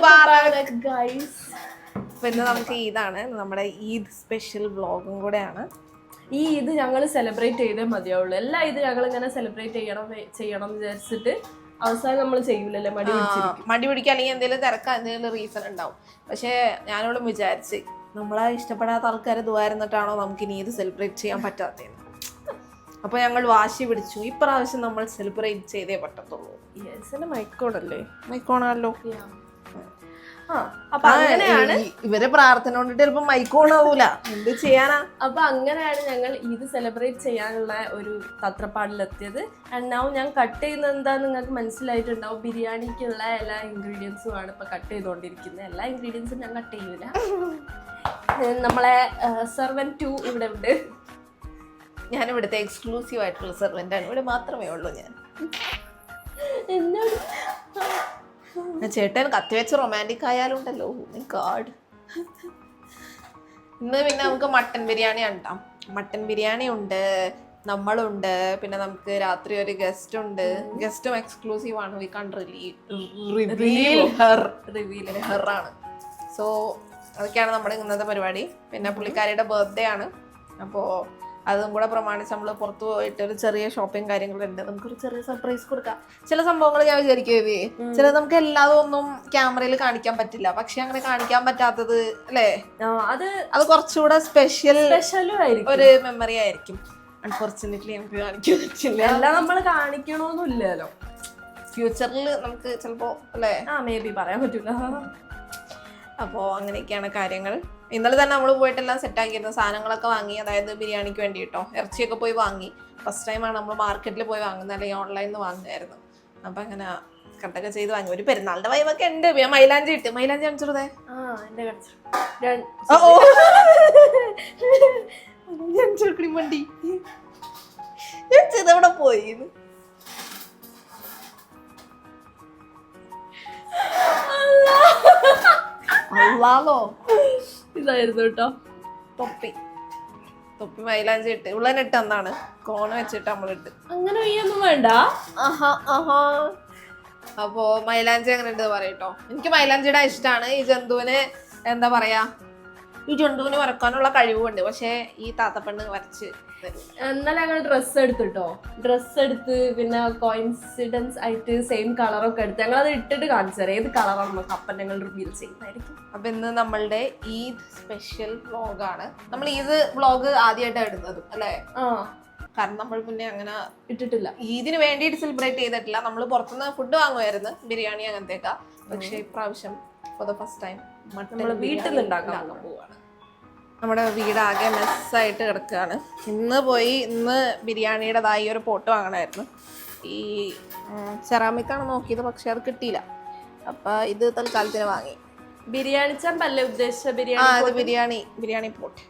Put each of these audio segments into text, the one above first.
Mubarak. Guys പിന്നെ നമുക്ക് ഈദാണ്. നമ്മുടെ ഈദ് സ്പെഷ്യൽ വ്ളോഗും കൂടെയാണ്. ഈ ഇത് ഞങ്ങൾ സെലിബ്രേറ്റ് ചെയ്തേ മതിയാവുള്ളൂ. എല്ലാ ഇത് ഞങ്ങൾ ഇങ്ങനെ സെലിബ്രേറ്റ് ചെയ്യണം ചെയ്യണം എന്ന് വിചാരിച്ചിട്ട് അവസാനം നമ്മൾ ചെയ്യൂലല്ലേ? മടി മടി പിടിക്കുക അല്ലെങ്കിൽ എന്തെങ്കിലും തിരക്കാൻ എന്തെങ്കിലും റീസൺ ഉണ്ടാവും. പക്ഷേ ഞാനോട് വിചാരിച്ച് നമ്മളെ ഇഷ്ടപ്പെടാത്ത ആൾക്കാരെ ദുവായിരുന്നിട്ടാണോ നമുക്ക് ഇനി ഇത് സെലിബ്രേറ്റ് ചെയ്യാൻ പറ്റാത്തതെന്ന്. അപ്പൊ ഞങ്ങൾ വാശി പിടിച്ചു. ഇപ്രാവശ്യം നമ്മൾ സെലിബ്രേറ്റ് ചെയ്തേ പറ്റത്തുള്ളൂ. യെസ് മൈക്കോണല്ലേ മൈക്കോണല്ലോ അപ്പൊ അങ്ങനെയാണ് ഇവരെ പ്രാർത്ഥന കൊണ്ടിട്ട് ചിലപ്പോ മൈക്കോണാവൂല എന്ത് ചെയ്യാനാ? അപ്പൊ അങ്ങനെയാണ് ഞങ്ങൾ ഇത് സെലിബ്രേറ്റ് ചെയ്യാനുള്ള ഒരു തത്രപ്പാടിലെത്തിയത്. ആൻഡ് നൗ ഞാൻ കട്ട് ചെയ്യുന്നത് എന്താ നിങ്ങൾക്ക് മനസ്സിലായിട്ടുണ്ടാവും. ബിരിയാണിക്കുള്ള എല്ലാ ഇൻഗ്രീഡിയൻസും ആണ് ഇപ്പൊ കട്ട് ചെയ്തുകൊണ്ടിരിക്കുന്നത് എല്ലാ ഇൻഗ്രീഡിയൻസും ഞാൻ കട്ട് ചെയ്യൂല. നമ്മളെ സെർവൻ ടു ഇവിടെ ഉണ്ട്. ഞാൻ ഇവിടുത്തെ എക്സ്ക്ലൂസീവ് ആയിട്ടുള്ള സെർവന്റ് ആണ്. ഇവിടെ മാത്രമേ ഉള്ളൂ ഞാൻ. എന്നോട്? ചേട്ടൻ കത്തിവെച്ച് റൊമാന്റിക് ആയാലുണ്ടല്ലോ ഗാഡ് ഇന്ന് പിന്നെ നമുക്ക് മട്ടൻ ബിരിയാണി ഉണ്ടാം മട്ടൻ ബിരിയാണി ഉണ്ട് നമ്മളുണ്ട് പിന്നെ നമുക്ക് രാത്രി ഒരു ഗസ്റ്റ് ഉണ്ട്. ഗസ്റ്റും എക്സ്ക്ലൂസീവ് ആണ്. We can reveal her reveal ആണ്. സോ അതൊക്കെയാണ് നമ്മുടെ ഇന്നത്തെ പരിപാടി. പിന്നെ പുള്ളിക്കാരിയുടെ ബർത്ത്ഡേ ആണ്. അപ്പോൾ അതും കൂടെ പ്രമാണിച്ച് നമ്മൾ പുറത്ത് പോയിട്ട് ഒരു ചെറിയ ഷോപ്പിംഗ് കാര്യങ്ങളുണ്ട്. നമുക്കൊരു ചെറിയ സർപ്രൈസ് കൊടുക്കാം. ചില സംഭവങ്ങൾ ഞാൻ വിചാരിക്കും ചില നമുക്ക് എല്ലാതും ഒന്നും ക്യാമറയിൽ കാണിക്കാൻ പറ്റില്ല. പക്ഷെ അങ്ങനെ കാണിക്കാൻ പറ്റാത്തത് അല്ലേ? അത് അത് കുറച്ചുകൂടെ സ്പെഷ്യൽ ഒരു മെമ്മറി ആയിരിക്കും. അൺഫോർച്ചുനേറ്റ്ലി നമുക്ക് കാണിക്കാൻ പറ്റില്ല. എല്ലാം നമ്മൾ കാണിക്കണമെന്നില്ലല്ലോ ഫ്യൂച്ചറിൽ നമുക്ക് ചിലപ്പോ അല്ലേ? ആ മേ ബി പറയാൻ പറ്റില്ല അപ്പോൾ അങ്ങനെയൊക്കെയാണ് കാര്യങ്ങൾ. ഇന്നലെ തന്നെ നമ്മൾ പോയിട്ടെല്ലാം സെറ്റ് ആക്കിയിരുന്നു. സാധനങ്ങളൊക്കെ വാങ്ങി. അതായത് ബിരിയാണിക്ക് വേണ്ടി കേട്ടോ ഇറച്ചിയൊക്കെ പോയി വാങ്ങി. ഫസ്റ്റ് ടൈമാണ് നമ്മൾ മാർക്കറ്റിൽ പോയി വാങ്ങുന്നത്. അല്ലെങ്കിൽ ഓൺലൈനിൽ നിന്ന് വാങ്ങുമായിരുന്നു അപ്പം അങ്ങനെ കട്ടൊക്കെ ചെയ്ത് വാങ്ങി. ഒരു പെരുന്നാളിന്റെ വൈവൊക്കെ ഉണ്ട്. ഞാൻ മൈലാഞ്ചി ഇട്ട്. മൈലാഞ്ചി ചെറുക്കടി വണ്ടി. ഞാൻ പോയി അല്ലാലോ ഇതായിരുന്നു കേട്ടോ. തൊപ്പി. തൊപ്പി മൈലാഞ്ചി ഇട്ട്. ഉള്ളനിട്ട് എന്നാണ് കോൺ വെച്ചിട്ട് നമ്മളിട്ട്. അങ്ങനെ വയ്യൊന്നും വേണ്ട. ആഹാ ആഹാ. അപ്പോ മൈലാഞ്ചി അങ്ങനെ ഉണ്ട് പറയട്ടോ എനിക്ക് മൈലാഞ്ചിയുടെ ഇഷ്ടമാണ് ഈ ജന്തുവിന് എന്താ പറയാ ഈ ജന്തുവിന് വരക്കാനുള്ള കഴിവുണ്ട്. പക്ഷേ ഈ താത്തപ്പെണ്ണ് വരച്ച് തരും എന്നാലും ഞങ്ങൾ ഡ്രസ്സ് എടുത്തിട്ടോ. ഡ്രസ്സ് എടുത്ത് പിന്നെ കോയിൻസിഡൻസ് ആയിട്ട് സെയിം കളറൊക്കെ എടുത്ത് ഞങ്ങൾ അത് ഇട്ടിട്ട് കാണിച്ചു തരാം. ഏത് കളറാണ് അപ്പം ഞങ്ങൾ റിവീൽ ചെയ്യുന്നതായിരിക്കും. അപ്പൊ ഇന്ന് നമ്മളുടെ ഈദ് സ്പെഷ്യൽ വ്ളോഗാണ് നമ്മൾ ഈദ് വ്ളോഗ് ആദ്യമായിട്ടാണ് ഇടുന്നതും അല്ലേ? ആ. കാരണം നമ്മൾ പിന്നെ അങ്ങനെ ഇട്ടിട്ടില്ല. ഈദിന് വേണ്ടിയിട്ട് സെലിബ്രേറ്റ് ചെയ്തിട്ടില്ല. നമ്മൾ പുറത്തുനിന്ന് ഫുഡ് വാങ്ങുമായിരുന്നു. ബിരിയാണി അങ്ങനത്തെയൊക്കെ. പക്ഷെ ഇപ്രാവശ്യം ഫോർ ദ ഫസ്റ്റ് ടൈം നമ്മൾ വീട്ടിൽ ഉണ്ടാക്കാൻ പോവാണ്. നമ്മുടെ വീടാകെ മെസ്സായിട്ട് കിടക്കുകയാണ്. ഇന്ന് പോയി ഇന്ന് ബിരിയാണിയുടേതായി ഒരു പോട്ട് വാങ്ങണമായിരുന്നു. ഈ സെറാമിക്കാണ് നോക്കിയത് പക്ഷെ അത് കിട്ടിയില്ല. അപ്പൊ ഇത് തൽക്കാലത്തിന് വാങ്ങി. ബിരിയാണി ചമ്പല്ലേ ഉദ്ദേശിച്ച ആ ബിരിയാണി അത് ബിരിയാണി ബിരിയാണി പോട്ട്.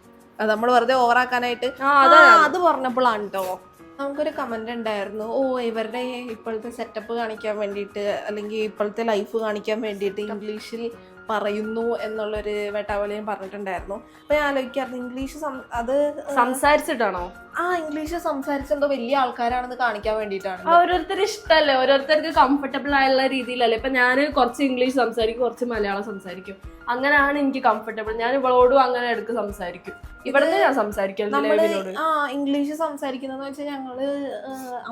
അത് നമ്മൾ വെറുതെ ഓവറാക്കാനായിട്ട്. ആ, ആ, അത് പറഞ്ഞപ്പോഴാണ് കേട്ടോ നമുക്കൊരു കമന്റ് ഉണ്ടായിരുന്നു. ഓ ഇവരുടെ ഇപ്പോഴത്തെ സെറ്റപ്പ് കാണിക്കാൻ വേണ്ടിയിട്ട് അല്ലെങ്കിൽ ഇപ്പോഴത്തെ ലൈഫ് കാണിക്കാൻ വേണ്ടിയിട്ട് ഇംഗ്ലീഷിൽ പറയുന്നു എന്നുള്ളൊരു വേട്ടാവളിയും പറഞ്ഞിട്ടുണ്ടായിരുന്നു. അപ്പൊ ഞാൻ ആലോചിക്കായിരുന്നു ഇംഗ്ലീഷ് അത് സംസാരിച്ചിട്ടാണോ? ആ ഇംഗ്ലീഷ് സംസാരിച്ചെന്തോ വലിയ ആൾക്കാരാണെന്ന് കാണിക്കാൻ വേണ്ടിയിട്ടാണ്. ആ, ഓരോരുത്തർ ഇഷ്ടമല്ലേ ഓരോരുത്തർക്ക് കംഫർട്ടബിൾ ആയുള്ള രീതിയിലല്ലേ? ഇപ്പൊ ഞാൻ കുറച്ച് ഇംഗ്ലീഷ് സംസാരിക്കും കുറച്ച് മലയാളം സംസാരിക്കും. അങ്ങനെയാണ് എനിക്ക് കംഫർട്ടബിൾ ഞാൻ ഇവളോടും അങ്ങനെ എടുക്ക് സംസാരിക്കും. ഇവിടുന്ന് ഞാൻ സംസാരിക്കാം ആ ഇംഗ്ലീഷ് സംസാരിക്കുന്നതെന്ന് വെച്ചാൽ ഞങ്ങൾ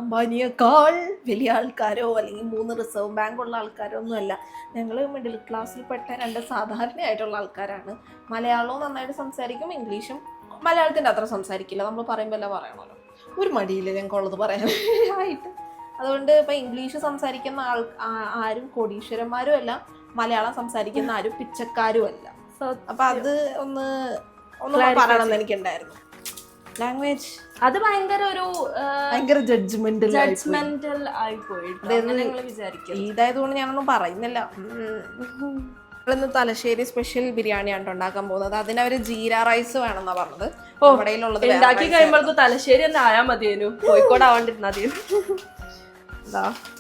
അംബാനിയേക്കാൾ വലിയ ആൾക്കാരോ അല്ലെങ്കിൽ മൂന്ന് റിസർവ് ബാങ്ക് ഉള്ള ആൾക്കാരോ ഒന്നുമല്ല. ഞങ്ങൾ മിഡിൽ ക്ലാസ്സിൽ പെട്ട രണ്ട് സാധാരണയായിട്ടുള്ള ആൾക്കാരാണ്. മലയാളവും നന്നായിട്ട് സംസാരിക്കും ഇംഗ്ലീഷും മലയാളത്തിന്റെ അത്ര സംസാരിക്കില്ല. നമ്മൾ പറയുമ്പോൾ എല്ലാം പറയണമല്ലോ. ഒരു മടിയില്ല ഞങ്ങൾക്കുള്ളത് പറയാനായിട്ട് അതുകൊണ്ട് ഇപ്പം ഇംഗ്ലീഷ് സംസാരിക്കുന്ന ആൾ ആരും കോടീശ്വരന്മാരും അല്ല. മലയാളം സംസാരിക്കുന്ന ആരും പിച്ചക്കാരും അല്ല. അപ്പൊ അത് ഒന്ന് ഒന്ന് പറയണമെന്ന് എനിക്കുണ്ടായിരുന്നു. ലാംഗ്വേജ് അത് ഭയങ്കര ഒരു ഭയങ്കര ജഡ്ജ്മെന്റൽ ജഡ്ജ്മെന്റൽ ആയി പോയിട്ട് ഇതായതുകൊണ്ട് ഞാനൊന്നും പറയുന്നില്ല. ഇന്ന് തലശ്ശേരി സ്പെഷ്യൽ ബിരിയാണി ആണ് ഉണ്ടാക്കാൻ പോകുന്നത്. അതിന് അവർ ജീര റൈസ് വേണമെന്നാ പറഞ്ഞത്. ഇവിടെയുള്ളത് ഉണ്ടാക്കി കഴിയുമ്പോഴേക്കും തലശ്ശേരി തന്നെ ആയാൽ മതിയേനു. കോഴിക്കോട് ആവാണ്ടിരുന്നാ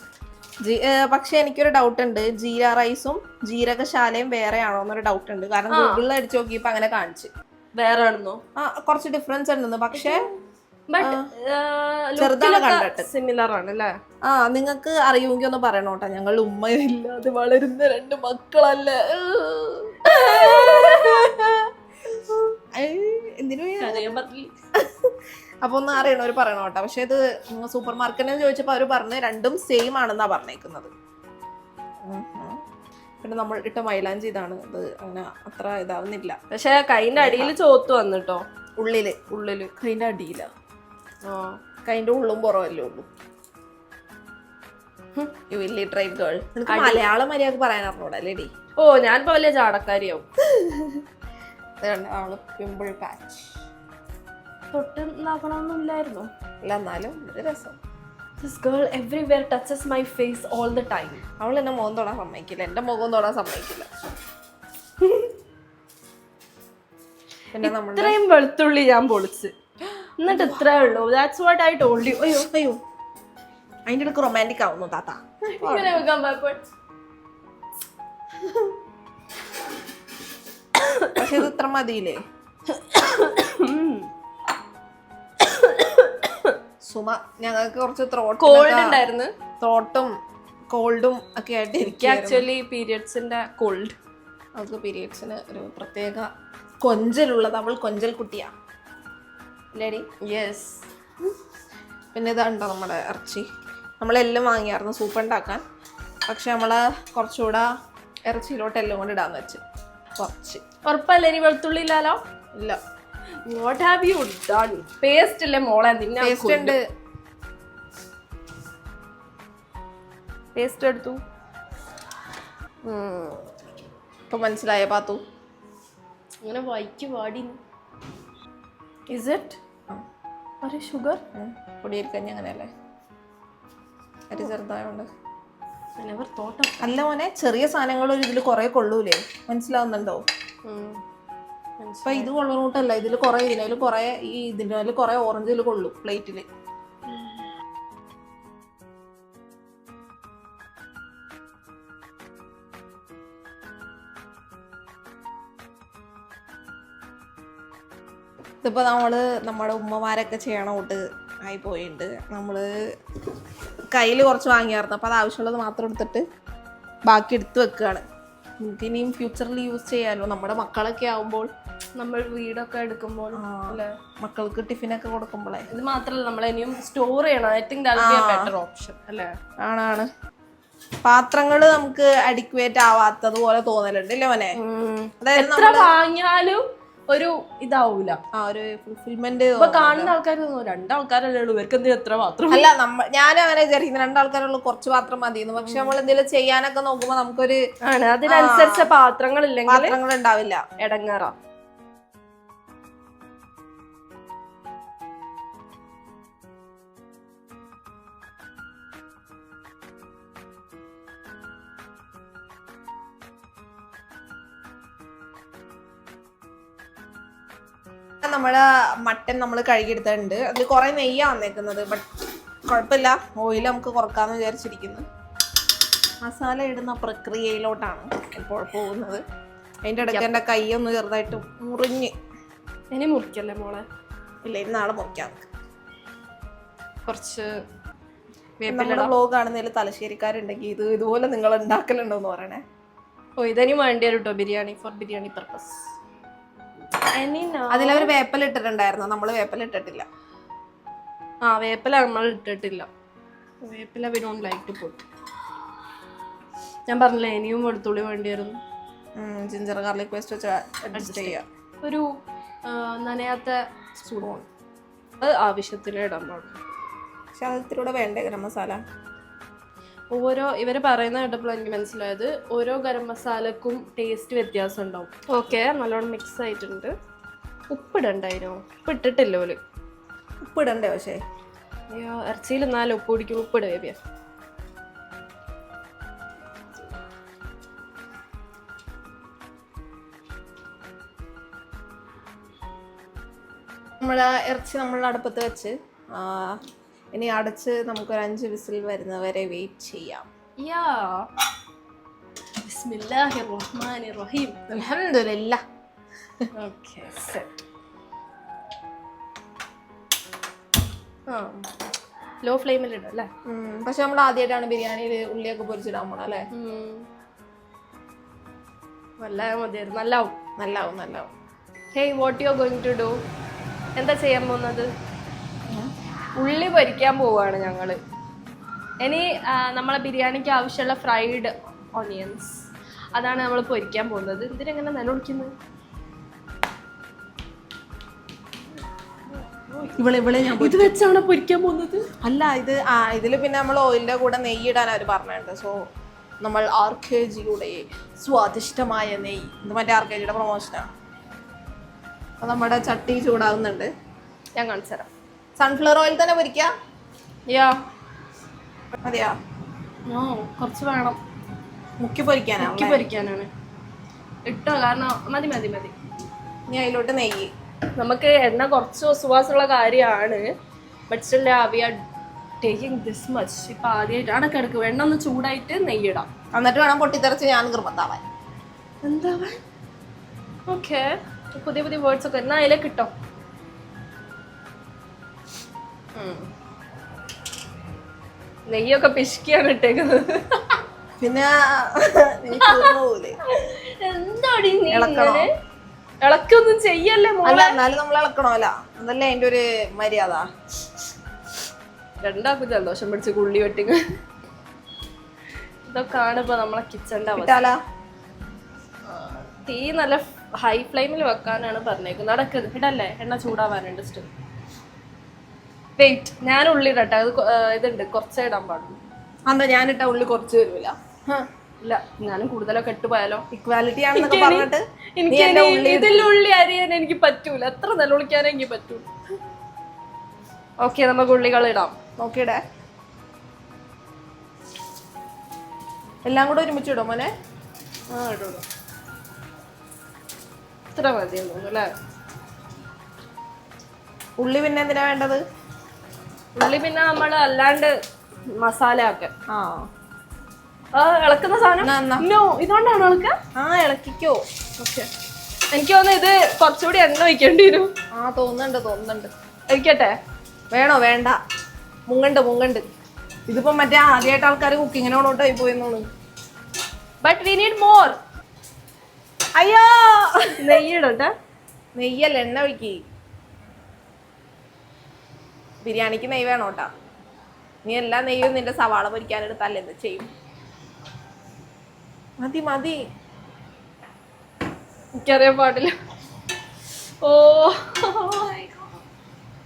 പക്ഷെ എനിക്കൊരു ഡൗട്ട് ഉണ്ട് ജീര റൈസും ജീരകശാലയും വേറെ ആണോ എന്നൊരു ഡൗട്ട് ഉണ്ട് കാരണം ഗൂഗിളിൽ അടിച്ചു നോക്കിയപ്പോ അങ്ങനെ കാണിച്ചു. വേറെ ആണെന്നോ ആ കുറച്ച് ഡിഫറൻസ് ഉണ്ടെന്ന് പക്ഷെ. സിമിലർ ആണ് അല്ലേ? ആ നിങ്ങൾക്ക് അറിയുമെങ്കിൽ ഒന്ന് പറയണോട്ടാ ഞങ്ങൾ ഉമ്മയില്ലാതെ വളരുന്ന രണ്ട് മക്കളല്ല. എന്തിനു ഒന്ന് അപ്പൊ ഒന്ന് അറിയണവര് കേട്ടോ. പക്ഷെ ഇത് സൂപ്പർ മാർക്കറ്റിൽ ചോദിച്ചപ്പോ അവർ പറഞ്ഞ് രണ്ടും സെയിം ആണെന്നാ പറഞ്ഞേക്കുന്നത്. പിന്നെ നമ്മൾ ഇട്ട മൈലാഞ്ചി ഇതാണ്. ഇത് അങ്ങനെ അത്ര ഇതാവുന്നില്ല. പക്ഷെ കൈന്റെ അടിയിൽ ചോത്ത് വന്നിട്ടോ? ഉള്ളിൽ. ഉള്ളിൽ. കൈന്റെ അടിയില. ആ. കൈന്റെ ഉള്ളും പുറമല്ലേ ഉള്ളൂ. യു വില്ലി ട്രൈ ഗേൾ നിനക്ക് മലയാളം മര്യാദ പറയാൻ അറിഞ്ഞൂടല്ലേ ഡി? ഓ ഞാൻ വലിയ ചാടക്കാരിയാവും. പിമ്പിൾ പാച്ച് തൊട്ട് നോക്കണമെന്നില്ലായിരുന്നു അല്ല എന്നാലും ഒരു രസം. This girl everywhere touches my face all the time അവൾ എന്നെ മുഖം തൊടാൻ സമ്മതിക്കില്ല. എന്റെ മുഖം തൊടാൻ സമ്മതിക്കില്ല. പിന്നെ നമ്മൾ ഇത്രയും വെളുത്തുള്ളി ഞാൻ പൊളിച്ച്. എന്നിട്ട് ഇത്രേ ഉള്ളൂ. That's what I told you അയ്യോ. അയ്യോ. അതിന്റെ ഇടയ്ക്ക് റൊമാന്റിക് ആവുന്നു താത്ത. ഇങ്ങനെ വെക്കാൻ പോയപ്പോൾ പക്ഷെ ഇത് ഇത്ര മതിയില്ലേ? സുമ ഞങ്ങൾക്ക് കുറച്ച് ത്രോട്ട് കോൾഡ് ഉണ്ടായിരുന്നു. ത്രോട്ടും കോൾഡും ഒക്കെ ആയിട്ട് എനിക്ക് ആക്ച്വലി പീരിയഡ്സിന്റെ കോൾഡ് അവൾക്ക് പീരിയഡ്സിന് ഒരു പ്രത്യേക കൊഞ്ചലുള്ളത് അവൾ കൊഞ്ചൽ കുട്ടിയാ. ലേഡി യെസ് പിന്നെ ഇതാണ്ടോ നമ്മുടെ ഇറച്ചി. നമ്മളെല്ലാം വാങ്ങിയായിരുന്നു സൂപ്പ് ഉണ്ടാക്കാൻ. പക്ഷെ നമ്മൾ കുറച്ചുകൂടെ ഇറച്ചിയിലോട്ട് എല്ലാം കൊണ്ട് ഇടാന്ന് വെച്ച്. കുറച്ച്. ഉറപ്പല്ലേ? ഇനി വെളുത്തുള്ളി ഇല്ലാലോ ഇല്ല. What have you done paste അല്ലേ മോളെ നിന്നെ പേസ്റ്റ് ഉണ്ട്. പേസ്റ്റ് എടുത്തു. ഇപ്പൊ മനസ്സിലായ പാത്തു? അങ്ങനെ വൈക്ക് വാടി. ഇസ് ഇറ്റ് അരെ ഷുഗർ പൊടിയിരിക്കഞ്ഞ അങ്ങനെയല്ലേ? അരി ചെറുതായോണ്ട്. നെവർ തോട്ട അല്ല മോനെ ചെറിയ സാധനങ്ങൾ ഒരു ഇതിൽ കുറെ കൊള്ളൂലേ? മനസ്സിലാവുന്നുണ്ടോ? ഇപ്പൊ ഇത് കൊള്ളണൂട്ടല്ല. ഇതിൽ കുറെ കുറെ ഈ ഇതിനതിൽ കുറെ ഓറഞ്ചിൽ കൊള്ളു പ്ലേറ്റിൽ ഇതിപ്പോ നമ്മൾ നമ്മുടെ ഉമ്മമാരൊക്കെ ചെയ്യണ കൂട്ട് ആയി പോയിട്ടുണ്ട് നമ്മൾ കയ്യിൽ കുറച്ച് വാങ്ങിയായിരുന്നു അപ്പോൾ അത് ആവശ്യമുള്ളത് മാത്രം എടുത്തിട്ട് ബാക്കി എടുത്ത് വെക്കുകയാണ് നമുക്ക് ഇനിയും ഫ്യൂച്ചറിൽ യൂസ് ചെയ്യാമല്ലോ നമ്മുടെ മക്കളൊക്കെ ആവുമ്പോൾ നമ്മൾ വീടൊക്കെ എടുക്കുമ്പോൾ അല്ലേ? മക്കൾക്ക് ടിഫിനൊക്കെ കൊടുക്കുമ്പോഴേ ഇത് മാത്രമല്ല നമ്മൾ ഇനിയും സ്റ്റോർ ചെയ്യണം. ഐ തിങ്ക് ബെറ്റർ ഓപ്ഷൻ അല്ലേ? ആണാണ്. പാത്രങ്ങൾ നമുക്ക് അഡിക്വേറ്റ് ആവാത്തതുപോലെ തോന്നലുണ്ട് അല്ലേ മോനെ? എത്ര വാങ്ങിയാലും ഒരു ഇതാവൂല. ആ ഒരു ഫുൾഫിൽമെന്റ് കാണുന്ന ആൾക്കാർ രണ്ടാൾക്കാരല്ലേ ഉള്ളൂ ഇവർക്ക് എന്തെങ്കിലും എത്ര മാത്രം അല്ല നമ്മ ഞാൻ അങ്ങനെ വിചാരിക്കുന്നു രണ്ടാൾക്കാരുള്ള കുറച്ച് പാത്രം മതിയെന്ന്. പക്ഷെ നമ്മൾ എന്തെങ്കിലും ചെയ്യാനൊക്കെ നോക്കുമ്പോ നമുക്കൊരു ആണ് അതിനനുസരിച്ച പാത്രങ്ങൾ ഇല്ലെങ്കിൽ പാത്രങ്ങൾ ഉണ്ടാവില്ല ഇടങ്ങാറാ നമ്മൾ മട്ടൻ നമ്മൾ കഴുകിയെടുത്തിട്ടുണ്ട്. അതിൽ കുറേ നെയ്യാണ് വന്നേക്കുന്നത്. ബട്ട് കുഴപ്പമില്ല ഓയിൽ നമുക്ക് കുറക്കാമെന്ന് വിചാരിച്ചിരിക്കുന്നു. മസാല ഇടുന്ന പ്രക്രിയയിലോട്ടാണ് ഇപ്പോൾ പോകുന്നത്. അതിന്റെ ഇടയ്ക്ക് എന്റെ കൈ ഒന്ന് ചെറുതായിട്ട് മുറിഞ്ഞ്. ഇനി മുറിക്കല്ലേ മോളെ? ഇല്ല ഇനി നാളെ മുറിക്കാം. കുറച്ച് നമ്മുടെ വ്ലോഗ് കാണുന്നതിൽ തലശ്ശേരിക്കാരുണ്ടെങ്കിൽ ഇത് ഇതുപോലെ നിങ്ങൾ ഉണ്ടാക്കലുണ്ടോ എന്ന് പറയണേ. ഓ ഇതിനും വേണ്ടി വരും കേട്ടോ ബിരിയാണി ഫോർ ബിരിയാണി പർപ്പസ് അതിലവർ വേപ്പൽ ഇട്ടിട്ടുണ്ടായിരുന്നു നമ്മൾ വേപ്പൽ ഇട്ടിട്ടില്ല ആ വേപ്പല നമ്മൾ ഇട്ടിട്ടില്ല. വേപ്പല we don't like to put ഞാൻ പറഞ്ഞില്ലേ ഇനിയും വെളുത്തുള്ളി വേണ്ടിയിരുന്നു ജിഞ്ചർ ഗാർലിക് പേസ്റ്റ് വെച്ച് അഡ്ജസ്റ്റ് ചെയ്യാം. ഒരു നനയാത്ത സ്പൂൺ അത് ആവശ്യത്തിന് ഇടാൻ പാടും പക്ഷെ അതിലൂടെ വേണ്ടേ ഗരം മസാല? ഓരോ ഇവർ പറയുന്ന കേട്ടപ്പോൾ എനിക്ക് മനസ്സിലായത്. ഓരോ ഗരം മസാലക്കും ടേസ്റ്റ് വ്യത്യാസം ഉണ്ടാവും ഓക്കെ നല്ലോണം മിക്സ് ആയിട്ടുണ്ട്. ഉപ്പിടണ്ടായിരുന്നു ഉപ്പ് ഇട്ടിട്ടില്ല ഓൽ. ഉപ്പിടണ്ടേ പക്ഷേ? അയ്യോ ഇറച്ചിയിൽ നാല് ഉപ്പ് പിടിക്കും ഉപ്പിട ബേബിയ നമ്മൾ ഇറച്ചി നമ്മൾ അടുപ്പത്ത് വെച്ച് ആ, ഇനി അടച്ച് നമുക്ക് ഒരു അഞ്ച് വിസിൽ വരുന്നവരെ വെയിറ്റ് ചെയ്യാം. യാ. ബിസ്മില്ലാഹിർ റഹ്മാനിർ റഹീം അൽഹംദുലില്ലാ. ഓക്കേ സെറ്റ് ആ. ലോ ഫ്ലെയിമിലിടും അല്ലേ? ഉം, പക്ഷെ നമ്മൾ ആദ്യമായിട്ടാണ് ബിരിയാണിയിൽ ഉള്ളിയൊക്കെ പൊരിച്ചിടാൻ പോണം അല്ലേ? നല്ല മതിയായിരുന്നു നല്ലാവും. നല്ലാവും നല്ലാവും. Hey what you are going to do എന്താ ചെയ്യാൻ പോകുന്നത്? ഉള്ളി പൊരിക്കാൻ പോവുകയാണ് ഞങ്ങൾ ഇനി നമ്മളെ ബിരിയാണിക്ക് ആവശ്യമുള്ള ഫ്രൈഡ് ഓണിയൻസ് അതാണ് നമ്മൾ പൊരിക്കാൻ പോകുന്നത്. ഇതിനെങ്ങനെ നിലവിളിക്കുന്നത് ഇവിടെ ഇവിടെ ഞാൻ ഇത് വെച്ചാണ് പൊരിക്കാൻ പോകുന്നത്? അല്ല ഇത് ആ ഇതിൽ പിന്നെ നമ്മൾ ഓയിലിന്റെ കൂടെ നെയ്യ് ഇടാൻ അവർ പറഞ്ഞിട്ടുണ്ട്. സോ നമ്മൾ ആർ കെ ജിയുടെ സ്വാദിഷ്ടമായ നെയ്യ്. ഇത് മറ്റേ ആർ കെ ജിയുടെ പ്രൊമോഷനാണ് അപ്പൊ നമ്മുടെ ചട്ടി ചൂടാകുന്നുണ്ട് ഞാൻ കാണിച്ചു തരാം സൺഫ്ലവർ ഓയിൽ തന്നെ പൊരിക്കാം? യോ. മതിയാ? ഓ കുറച്ച് വേണം. മുക്കി പൊരിക്കാനാ മുക്കി പൊരിക്കാനാണ്. ഇട്ടോ കാരണം മതി മതി മതി. ഇനി അതിലോട്ട് നെയ്യ്. നമുക്ക് എണ്ണ കുറച്ച് ഒസുവാസമുള്ള കാര്യമാണ്. But still we are taking this much ഇപ്പം ആദ്യമായിട്ടാണ് കിടക്കുക എണ്ണ ഒന്ന് ചൂടായിട്ട് നെയ്യിടാം എന്നിട്ട് വേണം പൊട്ടിത്തെറിച്ച് ഞാൻ നിർബന്ധാവാൻ എന്താ ഓക്കെ പുതിയ പുതിയ വേർഡ്സ് ഒക്കെ. എന്നാ അതിലേക്ക് കിട്ടോ നെയ്യൊക്കെ പിശുക്കിയാണ് ഇട്ടേക്കുന്നത്. പിന്നെ എന്താടി നീ? ഇങ്ങനെ? ഇളക്കൊന്നും ചെയ്യല്ലേ അല്ല എന്നാലും നമ്മൾ ഇളക്കണമല്ല അതല്ലേ അതിന്റെ ഒരു മര്യാദ? രണ്ടാക്കും ജലദോഷം പിടിച്ച് കുള്ളി വെട്ടിങ് ഇതൊക്കെയാണ് ഇപ്പൊ നമ്മളെ കിച്ചന്റെ അവസ്ഥ. തീ നല്ല ഹൈ ഫ്ലെയിമിൽ വെക്കാനാണ് പറഞ്ഞേക്കുന്നത്. അടക്കത് ഇടല്ലേ? എണ്ണ ചൂടാവാനുണ്ട് സ്റ്റിൽ വെയിറ്റ് ഞാൻ ഉള്ളി ഇടട്ടെ അത് ഇതുണ്ട്. കുറച്ചേ ഇടാൻ പാടുള്ളൂ. എന്താ ഞാനിട്ട ഉള്ളി കുറച്ച് വരില്ല ഇല്ല ഞാനും കൂടുതലൊക്കെ ഇട്ട് പോയാലോ? ഇക്വാലിറ്റി ആണെന്നൊക്കെ പറഞ്ഞിട്ട് എനിക്ക് ഉള്ളി അരിയാൻ എനിക്ക് പറ്റൂല. എത്ര നിലവിളിക്കാനേ എനിക്ക് പറ്റൂല. ഓക്കെ നമുക്ക് ഉള്ളികൾ ഇടാം. നോക്കിയിടേ. എല്ലാം കൂടെ ഒരുമിച്ച് ഇടും മോനെ. ആ ഇടും. ഇത്ര മതി തോന്നുന്നു അല്ലേ? ഉള്ളി പിന്നെ എന്തിനാ വേണ്ടത്? ഉള്ളി പിന്നെ നമ്മൾ അല്ലാണ്ട് മസാല ഒക്കെ ആ ഇളക്കുന്ന സാധനം. നോ ഇതുകൊണ്ടാണ് ഇളക്ക? ആ ഇളക്കിക്കോ. ഓക്കെ. എനിക്ക് തോന്നുന്നു ഇത് കുറച്ചുകൂടി എണ്ണ ഒഴിക്കേണ്ടി വരും. ആ തോന്നുന്നുണ്ട് തോന്നുന്നുണ്ട്. ഇരിക്കട്ടെ വേണോ? വേണ്ട. മുങ്ങണ്ട് മുങ്ങണ്ട്. ഇതിപ്പോ മറ്റേ ആദ്യമായിട്ട് ആൾക്കാർ കുക്കിങ്ങിനോടോട്ടായി പോയെന്നോളൂ ബട്ട് വി നീഡ് മോർ അയ്യോ! നെയ്യിടട്ടെ നെയ്യല്ല എണ്ണ ഒഴിക്കി. ബിരിയാണിക്ക് നെയ്യ് കേട്ടോ നീ എല്ലാ നെയ്യും നിന്റെ സവാള പൊരിക്കാനെടുത്താലേ എന്ത് ചെയ്യും. മതി മതി. എനിക്കറിയാൻ പാടില്ല. ഓ.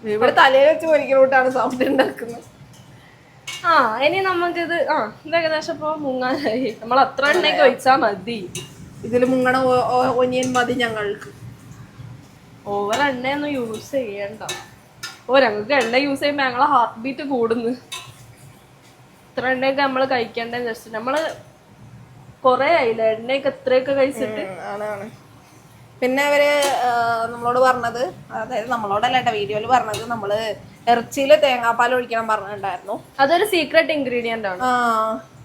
ഇവിടെ തലയിൽ വെച്ച് പൊരിക്കണോട്ടാണ് സൗണ്ട് ഉണ്ടാക്കുന്നത്. ആ ഇനി നമുക്കിത് ആ ഇത് ഏകദേശം ഇപ്പൊ മുങ്ങാനായി. നമ്മൾ അത്ര എണ്ണയൊക്കെ ഒഴിച്ചാ മതി. ഇതിൽ മുങ്ങണ ഒനിയൻ മതി ഞങ്ങൾക്ക്. ഓവർ എണ്ണയൊന്നും യൂസ് ചെയ്യണ്ട. ഓ ഞങ്ങൾക്ക് എണ്ണ യൂസ് ചെയ്യുമ്പോൾ ഞങ്ങളെ ഹാർട്ട് ബീറ്റ് കൂടുന്നു. ഇത്ര എണ്ണയൊക്കെ നമ്മൾ കഴിക്കേണ്ടതെന്ന് ജസ്റ്റ് നമ്മൾ കൊറേ ആയില്ല? എണ്ണയൊക്കെ ഇത്രയൊക്കെ കഴിച്ചിട്ട്. ആണ് പിന്നെ അവർ നമ്മളോട് പറഞ്ഞത് അതായത് നമ്മളോടല്ല കേട്ടോ വീഡിയോയിൽ പറഞ്ഞത് നമ്മൾ ഇറച്ചിയിൽ തേങ്ങാപ്പാൽ ഒഴിക്കണം പറഞ്ഞിട്ടുണ്ടായിരുന്നു. അതൊരു സീക്രട്ട് ഇൻഗ്രീഡിയന്റ് ആണ്.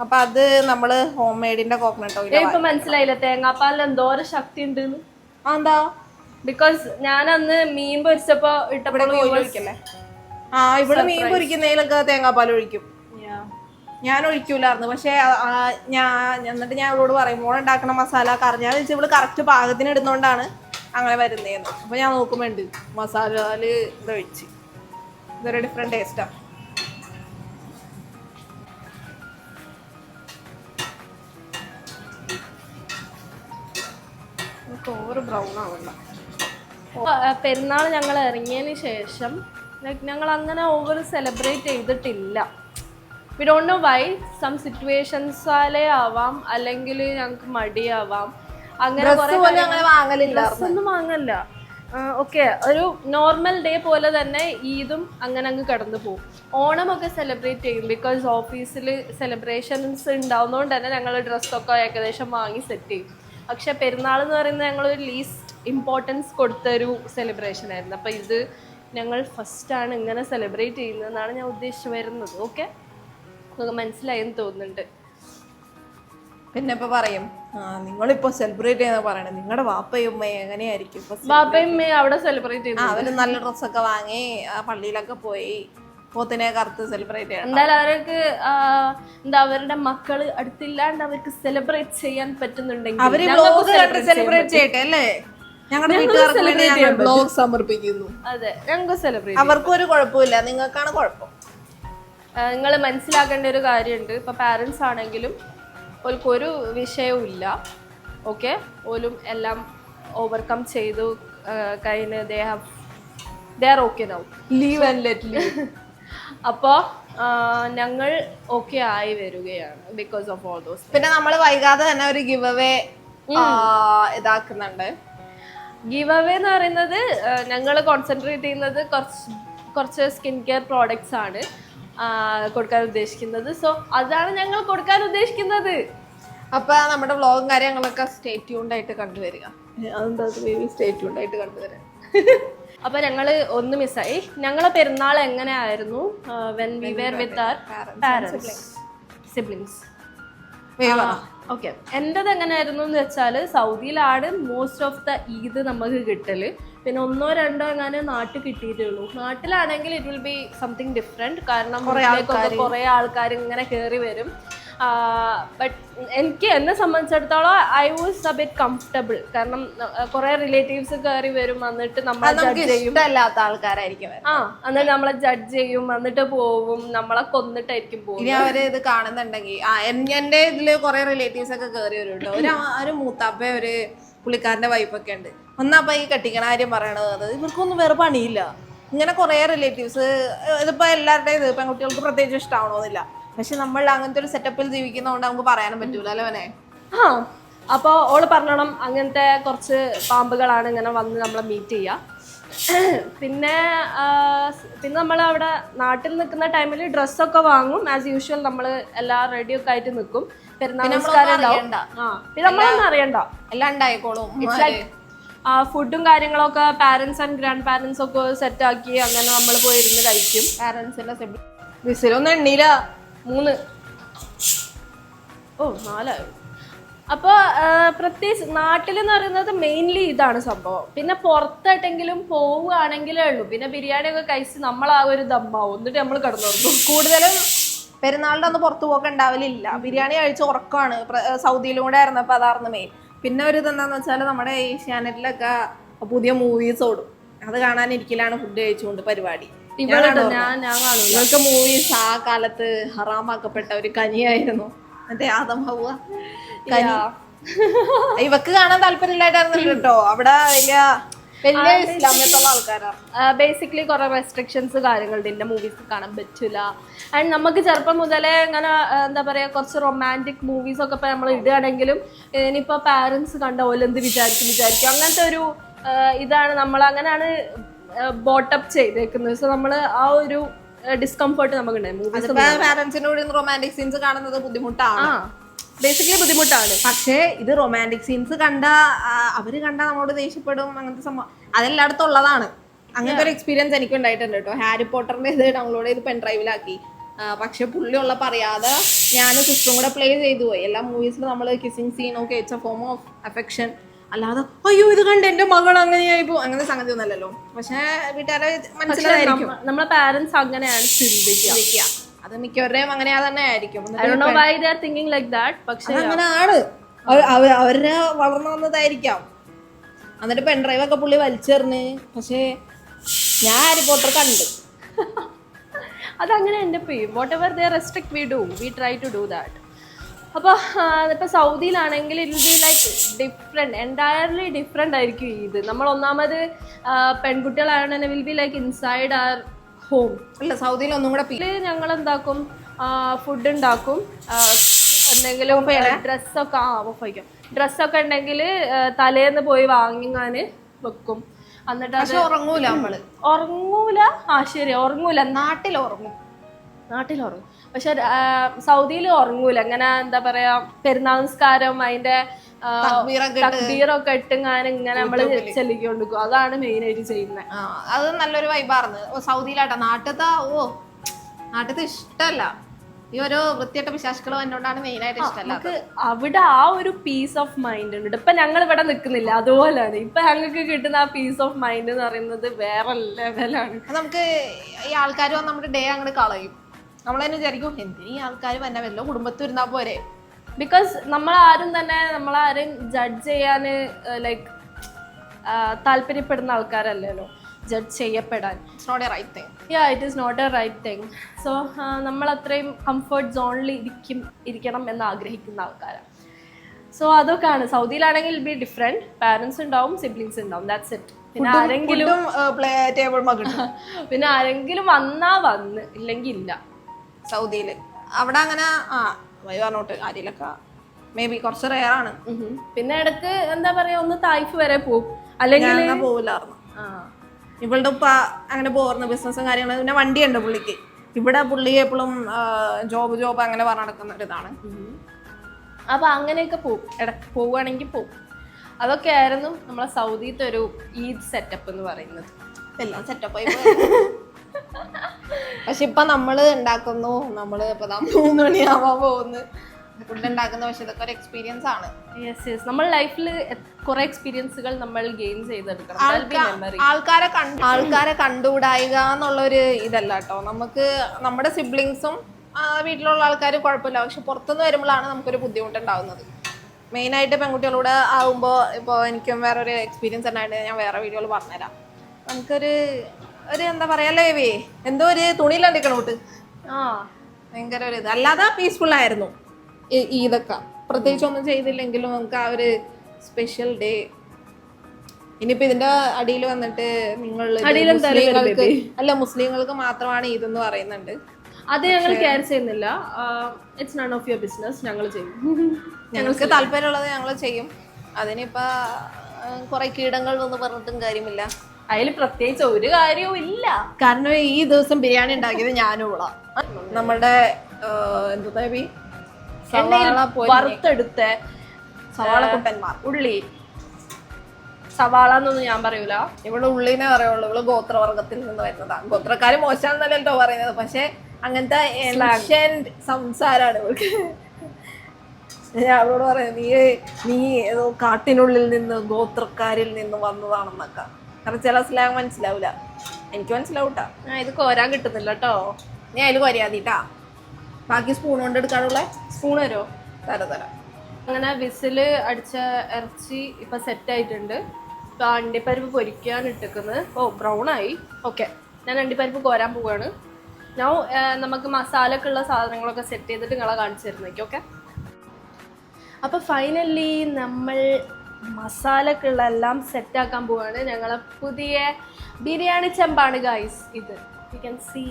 അപ്പൊ അത് നമ്മൾ ഹോം മെയ്ഡിന്റെ കോക്കനട്ട് ഓയിൽ ഇപ്പൊ മനസ്സിലായില്ല? തേങ്ങാപ്പാലിൽ എന്തോരം ശക്തി ഉണ്ട് എന്താ? ബിക്കോസ് ഞാൻ അന്ന് മീൻ പൊരിച്ചപ്പോ ഇട്ടപ്പോൾ ആ ഇവിടെ മീൻ പൊരിക്കുന്നതിലൊക്കെ തേങ്ങാപ്പാൽ ഒഴിക്കും. ഞാൻ ഒഴിക്കൂലായിരുന്നു. പക്ഷെ ഞാൻ എന്നിട്ട് ഞാൻ ഇവളോട് പറയും മോളെ ഉണ്ടാക്കണ മസാല കറിഞ്ഞാൽ വെച്ചാൽ ഇവൾ കറക്റ്റ് പാകത്തിന് ഇടുന്നോണ്ടാണ് അങ്ങനെ വരുന്നതെന്ന് അപ്പൊ ഞാൻ നോക്കുമ്പോണ്ട് മസാലയിൽ ഇതൊഴിച്ച് ഇതൊരു ഡിഫറെന്റ് ടേസ്റ്റാ ഓവർ ബ്രൗൺ ആവണ്ട. പെരുന്നാൾ ഞങ്ങൾ ഇറങ്ങിയതിന് ശേഷം ലൈക്ക് ഞങ്ങൾ അങ്ങനെ ഓവർ സെലിബ്രേറ്റ് ചെയ്തിട്ടില്ല we don't know why some സിറ്റുവേഷൻസാലേ ആവാം അല്ലെങ്കിൽ ഞങ്ങൾക്ക് മടിയാവാം. അങ്ങനെ ഡ്രസ് പോലും അങ്ങനെ വാങ്ങലില്ല ഒന്നും വാങ്ങല്ല ഓക്കെ ഒരു നോർമൽ ഡേ പോലെ തന്നെ ഈദും അങ്ങനെ അങ്ങ് കടന്നു പോകും. ഓണമൊക്കെ സെലിബ്രേറ്റ് ചെയ്യും. ബിക്കോസ് ഓഫീസിൽ സെലിബ്രേഷൻസ് ഉണ്ടാവുന്നതുകൊണ്ട് തന്നെ ഞങ്ങൾ ഡ്രസ്സൊക്കെ ഏകദേശം വാങ്ങി സെറ്റ് ചെയ്യും. പക്ഷെ പെരുന്നാൾ എന്ന് പറയുന്നത് ഞങ്ങളൊരു ലീസ് ഇമ്പോർട്ടൻസ് കൊടുത്തൊരു സെലിബ്രേഷൻ ആയിരുന്നു. അപ്പോൾ ഇത് ഞങ്ങൾ ഫസ്റ്റാണ് ഇങ്ങനെ സെലിബ്രേറ്റ് ചെയ്യുന്നതെന്നാണ് ഞാൻ ഉദ്ദേശിച്ച് വരുന്നത് ഓക്കെ നിങ്ങൾക്ക് മനസ്സിലായെന്ന് തോന്നുന്നുണ്ട്. പിന്നെ ഇപ്പൊ പറയും നിങ്ങളിപ്പോ സെലിബ്രേറ്റ് ചെയ്യുന്ന പറയണേ നിങ്ങളുടെ വാപ്പയും ഉമ്മയും എങ്ങനെയായിരിക്കും വാപ്പയും ഉമ്മയും അവിടെ സെലിബ്രേറ്റ് ചെയ്തു അവർ നല്ല ഡ്രസ്സൊക്കെ വാങ്ങി പള്ളിയിലൊക്കെ പോയി പോത്തിനെ കറുത്ത് സെലിബ്രേറ്റ് ചെയ്യണം. എന്തായാലും അവർക്ക് എന്താ അവരുടെ മക്കൾ അടുത്തില്ലാണ്ട് അവർക്ക് സെലിബ്രേറ്റ് ചെയ്യാൻ പറ്റുന്നുണ്ടെങ്കിൽ അവർ സെലിബ്രേറ്റ് ചെയ്യട്ടെ അല്ലേ? ഞങ്ങളുടെ വീട്ടുകാർക്ക് വേണ്ടി ഞങ്ങൾ ബ്ലോഗ് സമർപ്പിക്കുന്നു. അതെ ഞങ്ങൾക്ക് സെലിബ്രേറ്റ് അവർക്കും ഒരു കുഴപ്പമില്ല. നിങ്ങൾക്കാണ് കുഴപ്പം. നിങ്ങൾ മനസ്സിലാക്കേണ്ട ഒരു കാര്യമുണ്ട് ഇപ്പൊ പാരന്റ്സ് ആണെങ്കിലും ഓൽക്ക് ഒരു വിഷയവും ഇല്ല. ഓക്കെ ഓലും എല്ലാം ഓവർകം ചെയ്തു കഴിഞ്ഞ് they have they are okay now leave and let leave അപ്പോൾ ഞങ്ങൾ ഓക്കെ ആയി വരികയാണ് ബിക്കോസ് ഓഫ് ഓൾ ദോസ് പിന്നെ നമ്മൾ വൈകാതെ തന്നെ ഒരു ഗിവ് അവേ ഇതാക്കുന്നുണ്ട്. ഗീവ് അവേ എന്ന് പറയുന്നത് ഞങ്ങൾ കോൺസെൻട്രേറ്റ് ചെയ്യുന്നത് കുറച്ച് കുറച്ച് സ്കിൻ കെയർ പ്രോഡക്ട്സ് ആണ് കൊടുക്കാൻ ഉദ്ദേശിക്കുന്നത്. സോ അതാണ് ഞങ്ങൾ കൊടുക്കാൻ ഉദ്ദേശിക്കുന്നത്. അപ്പൊ നമ്മുടെ വ്ളോഗും കാര്യങ്ങളൊക്കെ സ്റ്റേറ്റ് ട്യൂണ്ടായിട്ട് ആയിട്ട് കണ്ടുവരിക അതെന്താ ബേബി സ്റ്റേ ട്യൂണ്ടായിട്ട് അപ്പൊ ഞങ്ങൾ ഒന്ന് മിസ്സായി ഞങ്ങളെ പെരുന്നാൾ എങ്ങനെയായിരുന്നു? When we were with our parents siblings okay എന്റെത് എങ്ങനെയായിരുന്നു എന്ന് വെച്ചാൽ സൗദിയിലാണ് മോസ്റ്റ് ഓഫ് ദ ഈദ് നമുക്ക് കിട്ടൽ പിന്നെ ഒന്നോ രണ്ടോ എങ്ങനെ നാട്ടിൽ കിട്ടിയിട്ടുള്ളൂ. നാട്ടിലാണെങ്കിൽ it will be something different കാരണം കുറേ ആൾക്കാർ ഇങ്ങനെ കയറി വരും. ബട്ട് എനിക്ക് എന്നെ സംബന്ധിച്ചിടത്തോളം I was a bit comfortable കാരണം കുറെ റിലേറ്റീവ്സ് കയറി വരും വന്നിട്ട് നമ്മളെ ജഡ്ജ് ചെയ്യും. ഇഷ്ടമല്ലാത്ത ആൾക്കാരായിരിക്കും. ആ എന്നിട്ട് നമ്മളെ ജഡ്ജ് ചെയ്യും എന്നിട്ട് പോവും നമ്മളെ കൊന്നിട്ടായിരിക്കും പോകും ഇനി അവർ ഇത് കാണുന്നുണ്ടെങ്കിൽ ആ എന്റെ ഇതിൽ കുറെ റിലേറ്റീവ്സ് ഒക്കെ കയറി വരും കേട്ടോ ഒരു മൂത്താപ്പ ഒരു പുള്ളിക്കാരന്റെ വൈഫൊക്കെ ഉണ്ട്. ഒന്നാപ്പ ഈ കെട്ടിക്കണ കാര്യം പറയണത് അത് ഇവർക്കൊന്നും വേറെ പണിയില്ല. ഇങ്ങനെ കുറെ റിലേറ്റീവ്സ് ഇതിപ്പോ എല്ലാവരുടെയും ഇത് പെൺകുട്ടികൾക്ക് പ്രത്യേകിച്ച് ഇഷ്ടമാവണമെന്നില്ല പക്ഷെ നമ്മൾ അങ്ങനത്തെ ഒരു സെറ്റപ്പിൽ ജീവിക്കുന്നതുകൊണ്ട് നമുക്ക് പറയാനും പറ്റൂല അല്ലേ ആ അപ്പോൾ ഓൾ പറഞ്ഞോണം അങ്ങനത്തെ കുറച്ച് പാമ്പുകളാണ് ഇങ്ങനെ വന്ന് നമ്മളെ മീറ്റ് ചെയ്യുക പിന്നെ പിന്നെ നമ്മൾ അവിടെ നാട്ടിൽ നിൽക്കുന്ന ടൈമിൽ ഡ്രസ്സൊക്കെ വാങ്ങും. ആസ് യൂഷ്വൽ നമ്മൾ എല്ലാ ഒക്കെ ആയിട്ട് നിൽക്കും. പെരുന്നാൾ നമസ്കാരം ഉണ്ടാവും. അറിയണ്ട. ആ പിന്നെ നമ്മളൊന്നും അറിയണ്ട. എല്ലാം ഉണ്ടായിക്കോളും. ഇറ്റ്സ് ലൈക്ക് ഫുഡും കാര്യങ്ങളൊക്കെ പാരന്റ്സ് ആൻഡ് ഗ്രാൻഡ് പാരന്റ്സ് ഒക്കെ സെറ്റ് ആക്കി അങ്ങനെ നമ്മൾ പോയിരുന്ന് കഴിക്കും. പാരന്റ്സിന്റെ വിസിലൊന്നും എണ്ണീല. മൂന്ന്. ഓ നാലായി. അപ്പോൾ പ്രത്യേകിച്ച് നാട്ടിലെന്ന് പറയുന്നത് മെയിൻലി ഇതാണ് സംഭവം. പിന്നെ പുറത്തായിട്ടെങ്കിലും പോവുകയാണെങ്കിലേ ഉള്ളൂ. പിന്നെ ബിരിയാണി ഒക്കെ കഴിച്ച് നമ്മൾ ആ ഒരു ദമ്മാവും. എന്നിട്ട് നമ്മൾ കിടന്നുറങ്ങും. കൂടുതലും പെരുന്നാളിന്റെ അന്ന് പുറത്തു പോക്ക് ഉണ്ടാവലില്ല. ബിരിയാണി കഴിച്ച് ഉറക്കമാണ്. സൗദിയിലും കൂടെ ആയിരുന്നപ്പോൾ അതായിരുന്നു മെയിൻ പിന്നെ ഒരു ഇതെന്താന്ന് വെച്ചാൽ നമ്മുടെ ഏഷ്യാനെറ്റിലൊക്കെ പുതിയ മൂവീസ് ഓടും. അത് കാണാനിരിക്കലാണ് ഫുഡ് കഴിച്ചുകൊണ്ട് പരിപാടി. ഇവളുണ്ട് ഞാൻ ഞാൻ മൂവീസ് ആ കാലത്ത് ഹറാമാക്കപ്പെട്ട ഒരു കനിയായിരുന്നു. മറ്റേ ആദം ഹൗവ കനി ഇവക്ക് കാണാൻ താല്പര്യമില്ലായിട്ടായിരുന്നല്ലോ കേട്ടോ. അവിടെ വലിയ വലിയ ഇസ്ലാമിയത്തുള്ള ആൾക്കാരാണ് ബേസിക്കലി കുറെ റെസ്ട്രിക്ഷൻസ് കാര്യങ്ങളുണ്ട് ഇന്ന മൂവീസ് കാണാൻ പറ്റില്ല ആൻഡ് നമുക്ക് ചെറുപ്പം മുതലേ ഇങ്ങനെ എന്താ പറയുക കുറച്ച് റൊമാന്റിക് മൂവീസ് ഒക്കെ ഇപ്പം നമ്മൾ ഇടുകയാണെങ്കിലും ഇനിയിപ്പോൾ പാരൻസ് കണ്ട പോലെ എന്ത് വിചാരിക്കും വിചാരിക്കും. അങ്ങനത്തെ ഒരു ഇതാണ്. നമ്മൾ അങ്ങനെയാണ് ബോട്ടപ്പ് ചെയ്തേക്കുന്നത്. സോ നമ്മൾ ആ ഒരു ഡിസ്കംഫർട്ട് നമുക്ക് പാരന്റ്സിന്റെ റൊമാന്റിക് സീൻസ് കാണുന്നത് ബുദ്ധിമുട്ടാണ്. ബേസിക്കലി ബുദ്ധിമുട്ടാണ്. പക്ഷേ ഇത് റൊമാന്റിക് സീൻസ് കണ്ട അവർ കണ്ട നമ്മളോട് ദേഷ്യപ്പെടും അങ്ങനത്തെ സംഭവം. അതെല്ലായിടത്തും ഉള്ളതാണ്. അങ്ങനത്തെ ഒരു എക്സ്പീരിയൻസ് എനിക്ക് ഉണ്ടായിട്ടുണ്ട് കേട്ടോ. ഹാരി പോട്ടറിന്റെ ഇത് ഡൗൺലോഡ് ചെയ്ത് പെൻ ഡ്രൈവിലാക്കി പക്ഷെ പുള്ളി ഉള്ളപ്പോൾ അറിയാതെ ഞാൻ സിസ്റ്ററും കൂടെ പ്ലേ ചെയ്തു പോയി. എല്ലാ മൂവീസിലും നമ്മൾ കിസിങ് സീനൊക്കെ it's a form of affection അല്ലാതെ അയ്യോ ഇത് കണ്ട് എന്റെ മകൾ അങ്ങനെയായി പോകും അങ്ങനെ സംഗതി ഒന്നല്ലല്ലോ പക്ഷെ വീട്ടുകാരെ മനസ്സിലായിരിക്കും. നമ്മളെ പാരന്റ്സ് അങ്ങനെയാണ് ചിന്തിക്കുക. അത് മിക്കവരുടെയും അങ്ങനെ തന്നെ ആയിരിക്കും. തിങ്കിങ് ലൈക്ക് ദാറ്റ് പക്ഷേ അങ്ങനെ ആണ് അവർ വളർന്നു വന്നതായിരിക്കാം. എന്നിട്ട് പെൺഡ്രൈവ് ഒക്കെ പുള്ളി വലിച്ചെറിഞ്ഞ് പക്ഷേ ഞാൻ ഹാരി പോട്ടർ കണ്ട്. അതങ്ങനെ എന്റെ ചെയ്യും whatever they restrict we do we try to do that അപ്പോൾ ഇപ്പോൾ സൗദിയിലാണെങ്കിൽ it be like different entirely different ആയിരിക്കും ഇത്. നമ്മൾ ഒന്നാമത് പെൺകുട്ടികളാണ് പെൺകുട്ടികളായതുകൊണ്ട് തന്നെ will be like inside our home അല്ല സൗദിയിൽ ഒന്നും കൂടെ ഇതിൽ ഞങ്ങൾ എന്താക്കും ഫുഡ് ഉണ്ടാക്കും. എന്തെങ്കിലും ഡ്രസ്സൊക്കെ ആ ഓഫായിരിക്കും ഡ്രസ്സൊക്കെ ഉണ്ടെങ്കിൽ തലേന്ന് പോയി വാങ്ങിങ്ങാൻ വെക്കും. എന്നിട്ട് ഉറങ്ങൂല നമ്മൾ. ഉറങ്ങൂല? ആ ശരി ഉറങ്ങൂല. നാട്ടിൽ ഉറങ്ങും. നാട്ടിൽ ഉറങ്ങും. പക്ഷെ സൗദിയിൽ ഉറങ്ങൂല. അങ്ങനെ എന്താ പറയാ പെരുന്നാൾ നിസ്കാരം അതിന്റെ തക്ബീറൊക്കെ ഇങ്ങനെ നമ്മൾ ചെല്ലിക്കൊണ്ടിരിക്കും. അതാണ് മെയിൻ ആയിട്ട് ചെയ്യുന്നത് അത് നല്ലൊരു വൈബാർന്ന് ഓ സൗദിയിലാട്ടോ. നാട്ടിലത്തെ ഓ നാട്ടിലത്തെ ഇഷ്ടല്ല. ഈ ഓരോ വൃത്തിയായിട്ട് വിശാസുക്കൾ വന്നോണ്ടാണ് മെയിൻ ആയിട്ട് ഇഷ്ടമല്ല അവിടെ ആ ഒരു പീസ് ഓഫ് മൈൻഡ് ഉണ്ട്. ഇപ്പൊ ഞങ്ങൾ ഇവിടെ നിൽക്കുന്നില്ല അതുപോലെയാണ്. ഇപ്പൊ ഞങ്ങൾക്ക് കിട്ടുന്ന ആ പീസ് ഓഫ് മൈൻഡ് എന്ന് പറയുന്നത് വേറെ ലെവലാണ് നമുക്ക് ഈ ആൾക്കാർ വന്ന് നമ്മുടെ ഡേ അങ്ങോട്ട് കളയും. നമ്മൾ തന്നെ വിചാരിക്കും എന്തിനീ ആൾക്കാർ വന്ന വല്ല കുടുംബത്തിൽ ഇരുന്നാൽ പോരെ? ബിക്കോസ് നമ്മളാരും തന്നെ നമ്മളാരും ജഡ്ജ് ചെയ്യാൻ ലൈക്ക് താല്പര്യപ്പെടുന്ന ആൾക്കാരല്ലല്ലോ ജഡ്ജ് ചെയ്യപ്പെടാൻ. It's not a right thing yeah it is not a right thing so നമ്മൾ അത്രയും കംഫർട്ട് സോണിൽ ഇരിക്കും ഇരിക്കണം എന്ന് ആഗ്രഹിക്കുന്ന ആൾക്കാരാണ് സോ അതൊക്കെയാണ്. സൗദിയിലാണെങ്കിൽ ബി ഡിഫറെന്റ് പാരൻസ് ഉണ്ടാവും സിബ്ലിങ്സ് ഉണ്ടാവും. ദാറ്റ്സ് ഇറ്റ് പിന്നെ ആരെങ്കിലും പിന്നെ ആരെങ്കിലും വന്നാ വന്ന് ഇല്ലെങ്കിൽ ഇല്ല. സൗദിയിൽ അവിടെ അങ്ങനെ ആ വഴി പറഞ്ഞോട്ട് ആരിലൊക്കെ മേ ബി കുറച്ച് റെയർ ആണ്. പിന്നെ ഇടയ്ക്ക് എന്താ പറയാ ഒന്ന് തായ്ഫ് വരെ പോകും അല്ലെങ്കിൽ പോവില്ലായിരുന്നു. ഇവളുടെ ഉപ്പ അങ്ങനെ പോകുന്നു ബിസിനസ്സും കാര്യങ്ങളും പിന്നെ വണ്ടിയുണ്ട് പുള്ളിക്ക്. ഇവിടെ പുള്ളി എപ്പോഴും ജോബ് ജോബ് അങ്ങനെ പറഞ്ഞു നടക്കുന്ന ഒരു ഇതാണ്. അപ്പൊ അങ്ങനെയൊക്കെ പോകും ഇട പോവുകയാണെങ്കിൽ പോകും അതൊക്കെ ആയിരുന്നു നമ്മളെ സൗദിത്തെ ഒരു ഈദ് സെറ്റപ്പ് എന്ന് പറയുന്നത്. എല്ലാം സെറ്റപ്പായി പക്ഷെ ഇപ്പൊ നമ്മൾ ഉണ്ടാക്കുന്നു നമ്മൾ ഇപ്പൊ മൂന്ന് മണിയാവാൻ പോകുന്നു ഫുഡ് ഉണ്ടാക്കുന്ന പക്ഷെ ഇതൊക്കെ ഒരു എക്സ്പീരിയൻസ് ആണ്. യെസ് യെസ് നമ്മൾ ലൈഫിൽ കുറെ എക്സ്പീരിയൻസുകൾ നമ്മൾ ഗെയിൻ ചെയ്തെടുക്കണം. ആൾക്കാരെ കണ്ട് ആൾക്കാരെ കണ്ടുകൂടായിക എന്നുള്ളൊരു ഇതല്ല കേട്ടോ നമുക്ക് നമ്മുടെ സിബ്ലിങ്സും വീട്ടിലുള്ള ആൾക്കാരും കുഴപ്പമില്ല. പക്ഷെ പുറത്തുനിന്ന് വരുമ്പോഴാണ് നമുക്കൊരു ബുദ്ധിമുട്ടുണ്ടാവുന്നത്. മെയിനായിട്ട് പെൺകുട്ടികളോട് ആകുമ്പോൾ ഇപ്പോൾ എനിക്കും വേറെ വേറൊരു എക്സ്പീരിയൻസ് ഉണ്ടായിട്ട് ഞാൻ വേറെ വീഡിയോയിൽ പറഞ്ഞുതരാം. നമുക്കൊരു ഒരു എന്താ പറയല്ലേ ബേബി എന്തോ ഒരു തുണിയിലണ്ടിക്കണോട്ട് ആ. ഭയങ്കര ഒരു ഇത്. അല്ലാതെ പീസ്ഫുൾ ആയിരുന്നു. ഈദൊക്കെ പ്രത്യേകിച്ച് ഒന്നും ചെയ്തില്ലെങ്കിലും നമുക്ക് ആ ഒരു സ്പെഷ്യൽ ഡേ ഇനിയിപ്പോ ഇതിന്റെ അടിയിൽ വന്നിട്ട് നിങ്ങൾ മുസ്ലിങ്ങൾക്ക് അല്ല മുസ്ലിങ്ങൾക്ക് മാത്രമാണ് ഇതെന്ന് പറയുന്നുണ്ട്. അത് ഞങ്ങൾ കെയർ ചെയ്യുന്നില്ല. It's none of your business ഞങ്ങൾ ചെയ്യും. ഞങ്ങൾക്ക് താല്പര്യമുള്ളത് ഞങ്ങൾ ചെയ്യും. അതിനിപ്പോ കുറെ കീടങ്ങൾ ഒന്നും പറഞ്ഞിട്ടും കാര്യമില്ല. അതിൽ പ്രത്യേകിച്ച് ഒരു കാര്യവും ഇല്ല. കാരണം ഈ ദിവസം ബിരിയാണി ഉണ്ടാക്കിയത് ഞാനും ഉള്ള. നമ്മുടെ എന്താ സവാള വറുത്തെടുത്ത സവാള കുട്ടന്മാർ. ഉള്ളി. സവാള എന്നൊന്നും ഞാൻ പറയൂല. ഇവിടെ ഉള്ളിനെ പറയുള്ളൂ. ഇവൾ ഗോത്രവർഗത്തിൽ നിന്ന് വരുന്നതാ. ഗോത്രക്കാര് എന്തോ പറയുന്നത്. പക്ഷെ അങ്ങനത്തെ സംസാരാണ് ഇവൾക്ക്. ഞാൻ അവളോട് പറയാം നീ നീ ഏതോ കാട്ടിനുള്ളിൽ നിന്ന് ഗോത്രക്കാരിൽ നിന്ന് വന്നതാണെന്നൊക്കെ. കാരണം ചില സ്ലാങ് മനസ്സിലാവൂല. എനിക്ക് മനസ്സിലാവൂട്ടാ. ആ ഇത് കോരാൻ കിട്ടുന്നില്ല കേട്ടോ നീ അതിൽ കൊരിയാതീട്ടാ ബാക്കി സ്പൂൺ കൊണ്ട് എടുക്കാനുള്ള? സ്പൂൺ തരോ തര തര. അങ്ങനെ വിസിൽ അടിച്ച ഇറച്ചി ഇപ്പൊ സെറ്റ് ആയിട്ടുണ്ട്. ഇപ്പൊ അണ്ടിപ്പരിപ്പ് പൊരിക്കാൻ ഇട്ടിക്കുന്നത്. ഓ ബ്രൗൺ ആയി. ഓക്കെ ഞാൻ അണ്ടിപ്പരിപ്പ് കോരാൻ പോവുകയാണ് ഞാൻ നമുക്ക് മസാലക്കുള്ള സാധനങ്ങളൊക്കെ സെറ്റ് ചെയ്തിട്ട് നിങ്ങളെ കാണിച്ചു തരുന്നേക്ക് ഓക്കെ അപ്പൊ ഫൈനലി നമ്മൾ മസാലക്കുള്ള എല്ലാം സെറ്റ് ആക്കാൻ പോവാണ്. ഞങ്ങളെ പുതിയ ബിരിയാണി ചെമ്പാണ് ഗൈസ് ഇത്. യു ക്യാൻ സീ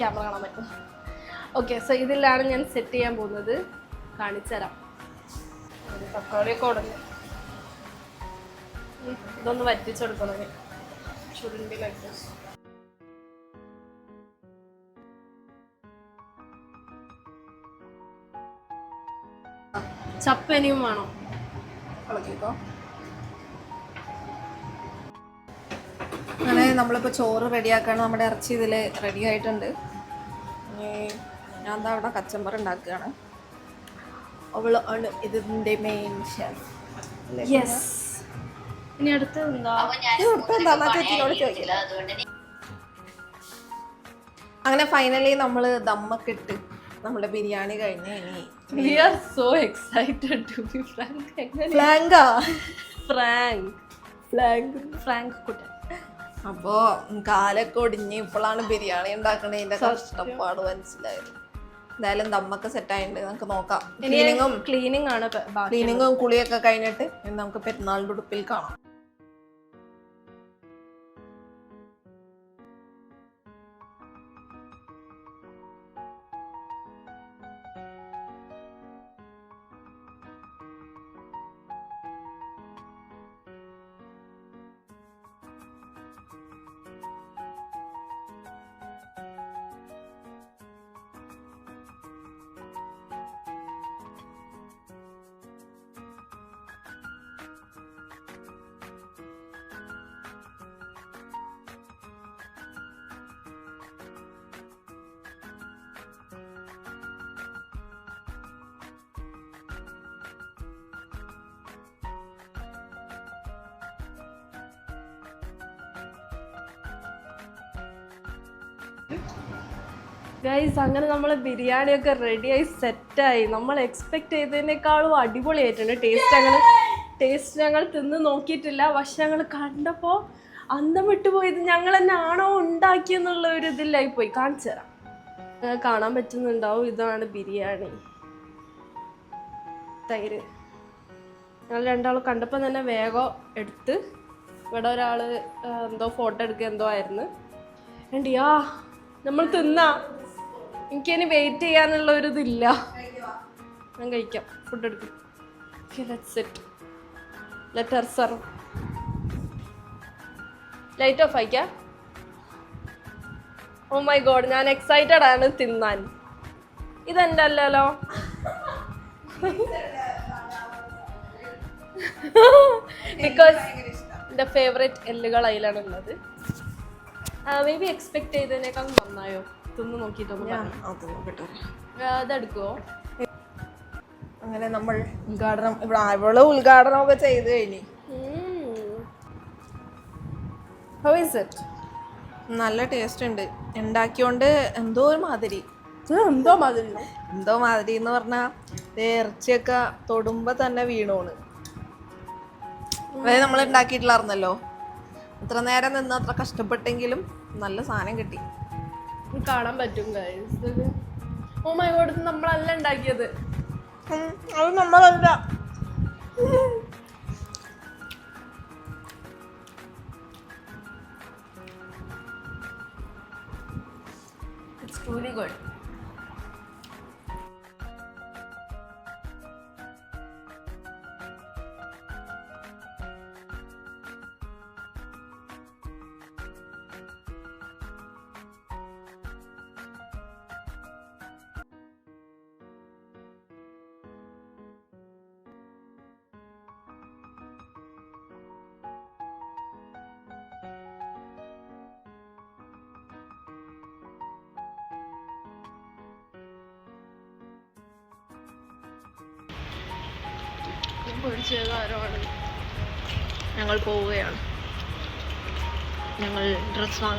ക്യാമറ കാണാൻ പറ്റും ഓക്കെ സോ ഇതിലാണ് ഞാൻ സെറ്റ് ചെയ്യാൻ പോകുന്നത്. കാണിച്ചുതരാം തക്കാളിയൊക്കെ ഉടനെ. ഇതൊന്ന് വറ്റിച്ചെടുക്കണം. ചുരുണ്ടി ലൈക്ക് ചപ്പനിയും വേണം. ഇളക്കിക്കോ അങ്ങനെ നമ്മളിപ്പോൾ ചോറ് റെഡിയാക്കാണ്. നമ്മുടെ ഇറച്ചി ഇതിൽ റെഡി ആയിട്ടുണ്ട്. ഞാൻ എന്താ അവിടെ കച്ചമ്പർ ഉണ്ടാക്കുകയാണ്. അവൾ ആണ് ഇതിന്റെ മെയിൻ ഷെഫ് യെസ് ഇനി അടുത്ത് എന്താ? അങ്ങനെ ഫൈനലി നമ്മൾ ദമ്മൊക്കെ ഇട്ട് നമ്മുടെ ബിരിയാണി കഴിഞ്ഞ് ഇനി we are so excited to be frank? Frank. Frank. Frank കുട്ടൻ. അപ്പോൾ കാലൊക്കെ ഒടിഞ്ഞ് ഇപ്പോഴാണ് ബിരിയാണി ഉണ്ടാക്കണതിന്റെ കഷ്ടപ്പാട് മനസ്സിലായത്. എന്തായാലും ദമ്മൊക്കെ സെറ്റ് ആയിട്ടുണ്ട് നമുക്ക് നോക്കാം. ക്ലീനിങ്ങും ക്ലീനിങ് ആണ് ക്ലീനിങ്ങും കുളിയൊക്കെ കഴിഞ്ഞിട്ട് നമുക്ക് പെരുന്നാളിന്റെ ഉടുപ്പിൽ കാണാം. ഗൈസ് അങ്ങനെ നമ്മൾ ബിരിയാണിയൊക്കെ റെഡിയായി സെറ്റായി നമ്മൾ എക്സ്പെക്ട് ചെയ്തതിനേക്കാളും അടിപൊളിയായിട്ടുണ്ട്. ടേസ്റ്റ് ഞങ്ങൾ ടേസ്റ്റ് ഞങ്ങൾ തിന്ന് നോക്കിയിട്ടില്ല. പക്ഷെ ഞങ്ങൾ കണ്ടപ്പോൾ അന്തം വിട്ടുപോയത് ഞങ്ങൾ തന്നെ ആണോ ഉണ്ടാക്കിയെന്നുള്ള ഒരു ഇതിലായി പോയി കാണിച്ചു തരാം. കാണാൻ പറ്റുന്നുണ്ടാവും. ഇതാണ് ബിരിയാണി. തൈര്. ഞങ്ങൾ രണ്ടാളും കണ്ടപ്പോൾ തന്നെ വേഗം എടുത്ത് ഇവിടെ ഒരാൾ എന്തോ ഫോട്ടോ എടുക്കുക എന്തോ ആയിരുന്നു. വേണ്ടിയാ നമ്മൾ തിന്നാ. എനിക്കിനി വെയിറ്റ് ചെയ്യാനുള്ള ഒരു ഇതില്ല. ഞാൻ കഴിക്കാം. ഫുഡ് എടുക്കും. ലെറ്റർ സർ ലൈറ്റ് ഓഫ് ആയിക്കാം? ഓ മൈ ഗോഡ് ഞാൻ എക്സൈറ്റഡ് ആണ് തിന്നാൻ. ഇതെന്റെ അല്ലല്ലോ. ബിക്കോസ് എന്റെ ഫേവറേറ്റ് എല്ലുകൾ അതിലാണ് ഉള്ളത് മേ ബി എക്സ്പെക്ട് ചെയ്തതിനേക്കാൾ നന്നായോ? തിന്ന് നോക്കിയിട്ടൊന്ന് അതെടുക്കുമോ അങ്ങനെ നമ്മൾ ഉദ്ഘാടനം ഇവിടെ അവൾ ഉദ്ഘാടനമൊക്കെ ചെയ്ത് കഴിഞ്ഞു. ഹൗ ഇസ് ഇറ്റ് നല്ല ടേസ്റ്റ് ഉണ്ട്. ഉണ്ടാക്കിയോണ്ട് എന്തോ ഒരു മാതിരി. എന്തോ മാതിരി എന്തോ മാതിരി എന്ന് പറഞ്ഞാൽ ഇറച്ചിയൊക്കെ തൊടുമ്പോ തന്നെ വീണോണ്. അതായത് നമ്മൾ ഉണ്ടാക്കിയിട്ടില്ലായിരുന്നല്ലോ അത്ര നേരം നിന്ന് അത്ര കഷ്ടപ്പെട്ടെങ്കിലും നല്ല സാധനം കിട്ടി. കാണാൻ പറ്റും ഗൈസ് ഓ മൈ ഗോഡ് നമ്മളല്ല ഉണ്ടാക്കിയത്. അത് നമ്മളല്ല. ആരോണ് ഞങ്ങൾ പോവുകയാണ്. ഞങ്ങൾ ഡ്രസ്സ് വാങ്ങാൻ